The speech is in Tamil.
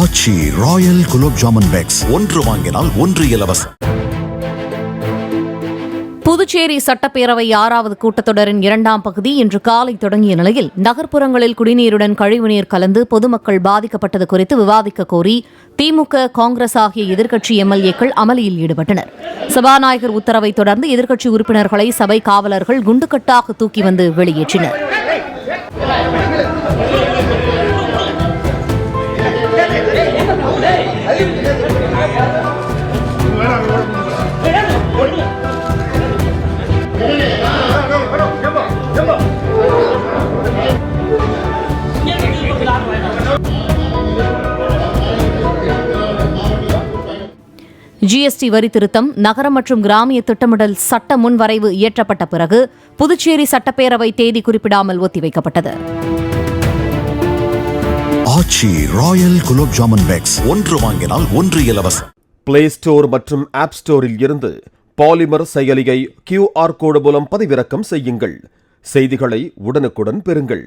Aachi Royal gulab jamun packs. ஒன்று வாங்கினால் ஒன்று இலவசம். புதுச்சேரி சட்டப்பேரவை ஆறாவது கூட்டத்தொடரின் இரண்டாம் பகுதி இன்று காலை தொடங்கிய நிலையில் நகர்ப்புறங்களில் குடிநீருடன் கழிவுநீர் கலந்து பொதுமக்கள் பாதிக்கப்பட்டது குறித்து விவாதிக்க கோரி திமுக காங்கிரஸ் ஆகிய எதிர்க்கட்சி எம்எல்ஏக்கள் அமளியில் ஈடுபட்டனர். சபாநாயகர் உத்தரவை தொடர்ந்து எதிர்க்கட்சி உறுப்பினர்களை சபை காவலர்கள் குண்டுக்கட்டாக தூக்கி வந்து வெளியேற்றினர். ஜிஎஸ்டி வரி திருத்தம் நகரம் மற்றும் கிராமிய திட்டமிடல் சட்ட முன்வரைவு இயற்றப்பட்ட பிறகு புதுச்சேரி சட்டப்பேரவை தேதி குறிப்பிடாமல் ஒத்திவைக்கப்பட்டது. Aachi Royal gulab jamun packs. ஒன்று வாங்கினால் ஒன்று இலவசம். பிளே ஸ்டோர் மற்றும் ஆப் ஸ்டோரில் இருந்து பாலிமர் செயலியை கியூஆர் கோடு மூலம் பதிவிறக்கம் செய்யுங்கள். செய்திகளை உடனுக்குடன் பெறுங்கள்.